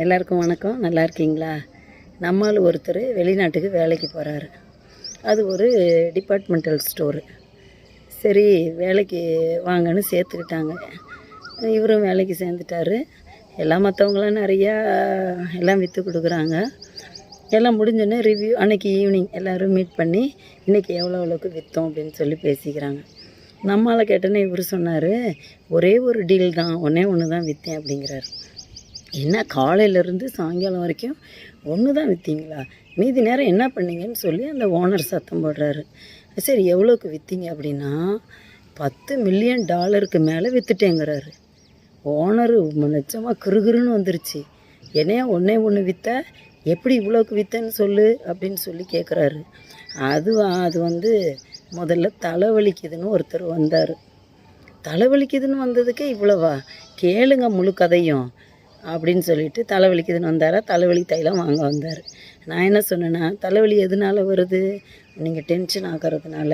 எல்லாருக்கும் வணக்கம். நல்லா இருக்கீங்களா? நம்மால் ஒருத்தர் வெளிநாட்டுக்கு வேலைக்கு போகிறாரு அது ஒரு டிபார்ட்மெண்டல் ஸ்டோரு சரி வேலைக்கு வாங்கன்னு சேர்த்துக்கிட்டாங்க. இவரும் வேலைக்கு சேர்ந்துட்டாரு. எல்லாம் மற்றவங்களாம் நிறையா எல்லாம் விற்று கொடுக்குறாங்க. எல்லாம் முடிஞ்சோடனே ரிவ்யூ அன்னைக்கு ஈவினிங் எல்லோரும் மீட் பண்ணி இன்றைக்கி எவ்வளோ எவ்வளோக்கு விற்றோம் அப்படின்னு சொல்லி பேசிக்கிறாங்க. நம்மளால் கேட்டோன்னே இவர் சொன்னார் ஒரே ஒரு டீல் தான் ஒன்றே ஒன்று தான் விற்றேன் அப்படிங்கிறாரு. என்ன காலையிலேருந்து சாயங்காலம் வரைக்கும் ஒன்று தான் விற்றீங்களா மீதி நேரம் என்ன பண்ணீங்கன்னு சொல்லி அந்த ஓனர் சத்தம் போடுறாரு. சரி எவ்வளோக்கு விற்றீங்க அப்படின்னா பத்து மில்லியன் டாலருக்கு மேலே விற்றுட்டேங்கிறாரு ஓனரு நிச்சயமாக கிருகிருன்னு வந்துருச்சு. என்னையா ஒன்றே ஒன்று விற்ற எப்படி இவ்வளோக்கு விற்றேன்னு சொல்லு அப்படின்னு சொல்லி கேட்குறாரு அது அது வந்து முதல்ல தலைவலிக்குதுன்னு ஒருத்தர் வந்தார். தலைவலிக்குதுன்னு வந்ததுக்கே இவ்வளவா? கேளுங்க முழு கதையும். அப்படின்னு சொல்லிட்டு தலைவலிக்குதுன்னு வந்தாரா? தலைவலி தைலம் வாங்க வந்தார். நான் என்ன சொன்னேன்னா தலைவலி எதனால வருது? நீங்கள் டென்ஷன் ஆகிறதுனால.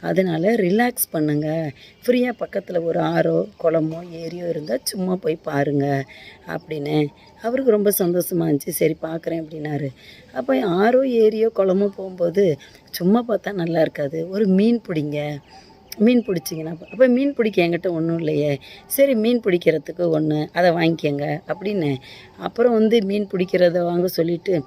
அதனால் ரிலாக்ஸ் பண்ணுங்கள் ஃப்ரீயாக பக்கத்தில் ஒரு ஆறோ குளமோ ஏரியோ இருந்தால் சும்மா போய் பாருங்கள் அப்படின்னு. அவருக்கு ரொம்ப சந்தோஷமாக இருந்துச்சு. சரி பார்க்குறேன் அப்படின்னாரு. அப்போ ஆறோ ஏரியோ குளமோ போகும்போது சும்மா பார்த்தா நல்லா இருக்காது. ஒரு மீன் பிடிங்க. மீன் பிடிச்சிங்கன்னா அப்போ மீன் பிடிக்க என்கிட்ட ஒன்றும் இல்லையே. சரி மீன் பிடிக்கிறதுக்கு ஒன்று அதை வாங்கிக்கோங்க அப்படின்னு. அப்புறம் வந்து மீன் பிடிக்கிறத வாங்க சொல்லிவிட்டு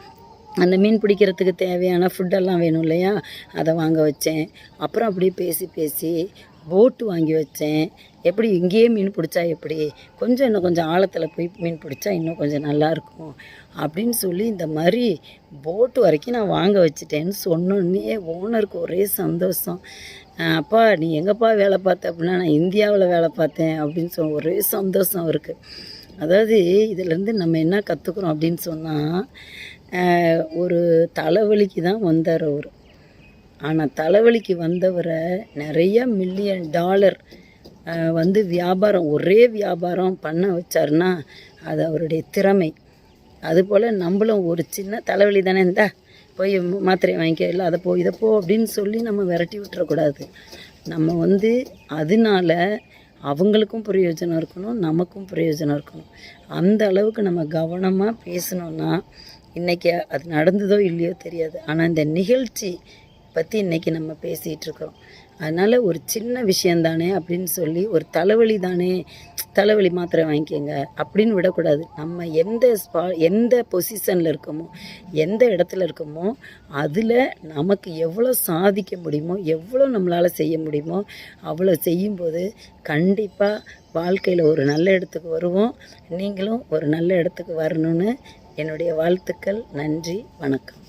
அந்த மீன் பிடிக்கிறதுக்கு தேவையான ஃபுட்டெல்லாம் வேணும் இல்லையா அதை வாங்க வச்சேன். அப்புறம் அப்படியே பேசி பேசி போட்டு வாங்கி வச்சேன். எப்படி இங்கேயே மீன் பிடிச்சா எப்படி? கொஞ்சம் இன்னும் கொஞ்சம் ஆழத்தில் போய் மீன் பிடிச்சா இன்னும் கொஞ்சம் நல்லாயிருக்கும் அப்படின்னு சொல்லி இந்த மாதிரி போட்டு வரைக்கும் நான் வாங்க வச்சுட்டேன்னு சொன்னோன்னே ஓனருக்கு ஒரே சந்தோஷம். அப்பா நீ எங்கப்பா வேலை பார்த்த அப்படின்னா நான் இந்தியாவில் வேலை பார்த்தேன் அப்படின்னு சொன்ன ஒரே சந்தோஷம் அவருக்கு. அதாவது இதிலேருந்து நம்ம என்ன கற்றுக்குறோம் அப்படின்னு சொன்னால் ஒரு தலைவலிக்கு தான் வந்தார் அவர். ஆனால் தலைவலிக்கு வந்தவரை நிறைய மில்லியன் டாலர் வந்து வியாபாரம் ஒரே வியாபாரம் பண்ண வச்சாருன்னா அது அவருடைய திறமை. அதுபோல் நம்மளும் ஒரு சின்ன தலைவலி தானே இருந்தால் போய் மாத்திரையை வாங்கிக்க இல்லை அதை போ இதை போ அப்படின்னு சொல்லி நம்ம விரட்டி விட்டுறக்கூடாது. நம்ம வந்து அதனால அவங்களுக்கும் பிரயோஜனம் இருக்கணும் நமக்கும் பிரயோஜனம் இருக்கணும். அந்த அளவுக்கு நம்ம கவனமாக பேசணுன்னா இன்றைக்கி அது நடந்ததோ இல்லையோ தெரியாது. ஆனால் இந்த நிகழ்ச்சி பற்றி இன்றைக்கி நம்ம பேசிகிட்டு இருக்கிறோம். அதனால் ஒரு சின்ன விஷயந்தானே அப்படின்னு சொல்லி ஒரு தலைவலி தானே தலைவலி மாத்திரை வாங்கிக்கோங்க அப்படின்னு விடக்கூடாது. நம்ம எந்த ஸ்பா எந்த பொசிஷனில் இருக்கோமோ எந்த இடத்துல இருக்கோமோ அதில் நமக்கு எவ்வளோ சாதிக்க முடியுமோ எவ்வளோ நம்மளால் செய்ய முடியுமோ அவ்வளோ செய்யும்போது கண்டிப்பாக வாழ்க்கையில் ஒரு நல்ல இடத்துக்கு வருவோம். நீங்களும் ஒரு நல்ல இடத்துக்கு வரணும்னு என்னுடைய வாழ்த்துக்கள். நன்றி. வணக்கம்.